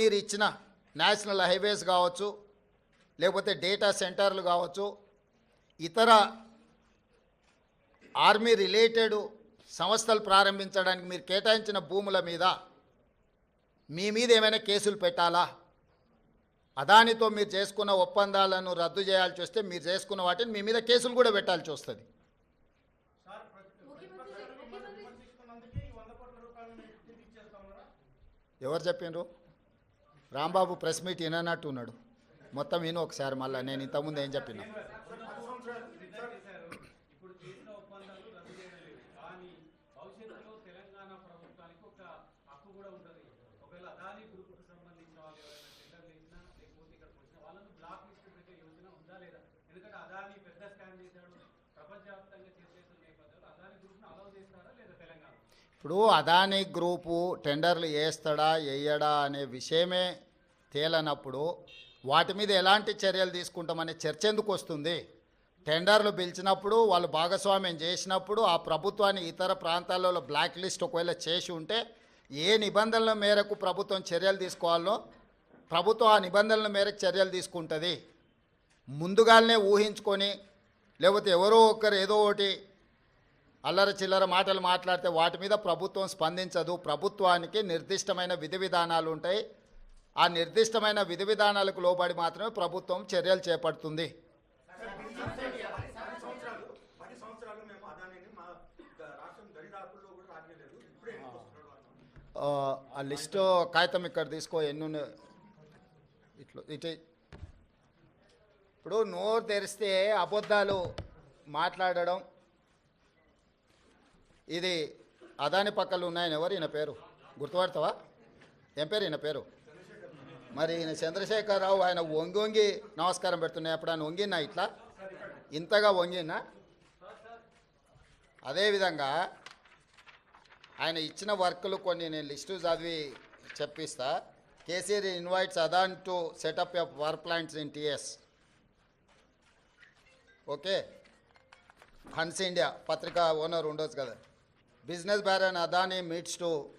మీరు ఇచ్చిన national highways కావచ్చు లేకపోతే డేటా సెంటర్లు కావచ్చు ఇతర ఆర్మీ రిలేటెడ్ సంస్థలు ప్రారంభించడానికి మీరు కేటాయించిన భూముల మీద మీ మీద ఏమైనా కేసులు పెట్టాలా? అదానితో మీరు చేసుకున్న ఒప్పందాలను రద్దు చేయాల్సి వస్తే మీరు చేసుకున్న వాటిని మీ మీద కేసులు కూడా పెట్టాల్సి వస్తుంది. ఎవరు చెప్పిండ్రు? రాంబాబు ప్రెస్ మీట్ విననట్టు ఉన్నాడు. మొత్తం విను ఒకసారి మళ్ళీ నేను ఇంతకుముందు ఏం చెప్పిన. ఇప్పుడు ఇప్పుడు అదానీ గ్రూపు టెండర్లు వేస్తాడా వేయడా అనే విషయమే తేలనప్పుడు వాటి మీద ఎలాంటి చర్యలు తీసుకుంటామనే చర్చ ఎందుకు వస్తుంది? టెండర్లు పిలిచినప్పుడు వాళ్ళు భాగస్వామ్యం చేసినప్పుడు ఆ ప్రభుత్వాన్ని ఇతర ప్రాంతాలలో బ్లాక్ లిస్ట్ ఒకవేళ చేసి ఉంటే ఏ నిబంధనల మేరకు ప్రభుత్వం చర్యలు తీసుకోవాలో ప్రభుత్వం ఆ నిబంధనల మేరకు చర్యలు తీసుకుంటుంది. ముందుగానే ఊహించుకొని లేకపోతే ఎవరో ఒకరు ఏదో ఒకటి అల్లర చిల్లర మాటలు మాట్లాడితే వాటి మీద ప్రభుత్వం స్పందించదు. ప్రభుత్వానికి నిర్దిష్టమైన విధి విధానాలు ఉంటాయి. ఆ నిర్దిష్టమైన విధి విధానాలకు లోబడి మాత్రమే ప్రభుత్వం చర్యలు చేపడుతుంది. ఆ, లిస్టు కాగితం ఇక్కడ తీసుకో ఎన్ను ఇట్లా ఇటు. ఇప్పుడు నోరు తెరిస్తే అబద్ధాలు మాట్లాడడం. ఇది అదాని పక్కలు ఉన్నాయని ఎవరు ఈయన పేరు? గుర్తుపడతావా? ఏం పేరు ఈయన పేరు? మరి ఈయన చంద్రశేఖరరావు ఆయన వంగి వంగి నమస్కారం పెడుతున్నాయి. ఎప్పుడైనా ఆయన వంగినా ఇట్లా? ఇంతగా వంగినా అదేవిధంగా ఆయన ఇచ్చిన వర్కులు కొన్ని నేను లిస్టు చదివి చెప్పిస్తా. KCR invites Adani to setup of power plants in TS. Okay? Hans India పత్రిక ఓనర్ ఉండొచ్చు కదా. Business baron Adani meets to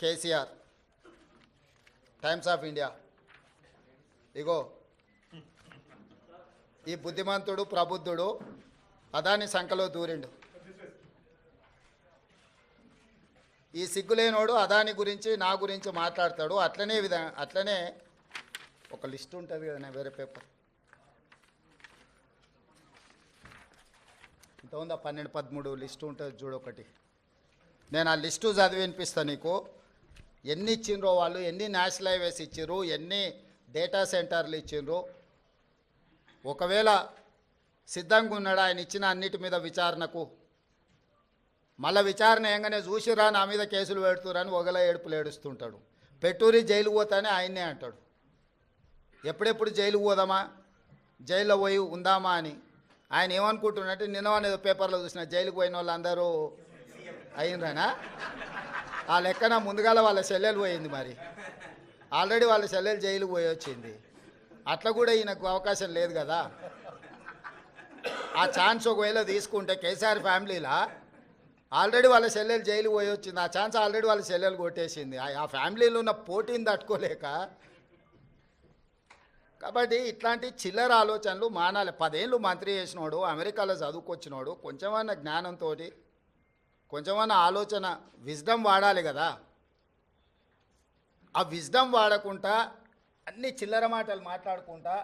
KCR. Times of India ఇగో ఈ బుద్ధిమంతుడు ప్రబుద్ధుడు అదాని సంఖలో దూరిండు. ఈ సిగ్గులేనోడు అదాని గురించి నా గురించి మాట్లాడతాడు. అట్లనే విధ అట్లనే ఒక లిస్ట్ ఉంటుంది కదా వేరే పేపర్. ఇంత ఉందా పన్నెండు పదమూడు లిస్టు ఉంటుంది చూడొకటి నేను ఆ లిస్టు చదివి వినిపిస్తాను నీకు. ఎన్ని ఇచ్చిండ్రో వాళ్ళు ఎన్ని నేషనల్ హైవేస్ ఇచ్చిండ్రు ఎన్ని డేటా సెంటర్లు ఇచ్చిండ్రు ఒకవేళ సిద్ధంగా ఉన్నాడు ఆయన ఇచ్చిన అన్నిటి మీద విచారణకు? మళ్ళీ విచారణ ఏంగానే చూసిరా నా మీద కేసులు పెడుతురని ఒకలా ఏడుపులు ఏడుస్తుంటాడు. పెట్టూరి జైలు పోతానే ఆయన్నే అంటాడు. ఎప్పుడెప్పుడు జైలు పోదామా? జైల్లో పోయి ఉందామా అని. ఆయన ఏమనుకుంటున్నట్టు నిన్న అనేది పేపర్లో చూసిన జైలుకు పోయిన వాళ్ళందరూ అయినరానా? ఆ లెక్కన ముందుగాల వాళ్ళ చెల్లెలు పోయింది మరి. ఆల్రెడీ వాళ్ళ చెల్లెలు జైలు పోయి వచ్చింది. అట్లా కూడా ఈయనకు అవకాశం లేదు కదా. ఆ ఛాన్స్ ఒకవేళ తీసుకుంటే కేసీఆర్ ఫ్యామిలీలా? ఆల్రెడీ వాళ్ళ చెల్లెలు జైలు పోయి వచ్చింది. ఆ ఛాన్స్ ఆల్రెడీ వాళ్ళ చెల్లెలు కొట్టేసింది. ఆ- ఫ్యామిలీలో ఉన్న పోటీని తట్టుకోలేక? కాబట్టి ఇట్లాంటి చిల్లర ఆలోచనలు మానాలి. పదేళ్ళు మంత్రి చేసినోడు అమెరికాలో చదువుకొచ్చినోడు కొంచెమన్నా జ్ఞానంతో కొంచెమన్నా ఆలోచన విజ్డమ్ వాడాలి కదా. ఆ విజ్డమ్ వాడకుండా అన్ని చిల్లర మాటలు మాట్లాడుకుంటా